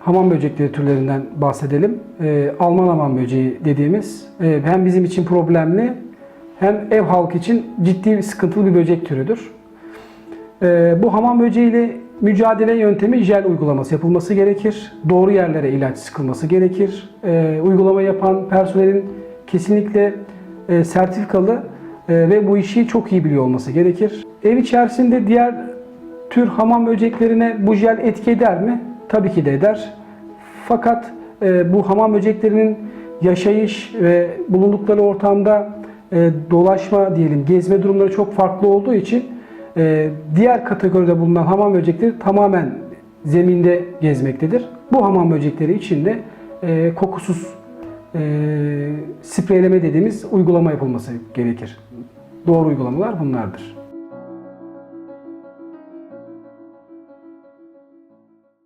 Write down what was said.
Hamam böcekleri türlerinden bahsedelim. Ee, Alman hamam böceği dediğimiz e, hem bizim için problemli hem ev halkı için ciddi bir sıkıntılı bir böcek türüdür. Ee, bu hamam böceğiyle mücadele yöntemi jel uygulaması yapılması gerekir. Doğru yerlere ilaç sıkılması gerekir. Ee, uygulama yapan personelin kesinlikle e, sertifikalı e, ve bu işi çok iyi biliyor olması gerekir. Ev içerisinde diğer tür hamam böceklerine bu jel etki eder mi? Tabii ki de eder. Fakat e, bu hamam böceklerinin yaşayış ve bulundukları ortamda e, dolaşma diyelim, gezme durumları çok farklı olduğu için e, diğer kategoride bulunan hamam böcekleri tamamen zeminde gezmektedir. Bu hamam böcekleri için de e, kokusuz e, spreyleme dediğimiz uygulama yapılması gerekir. Doğru uygulamalar bunlardır.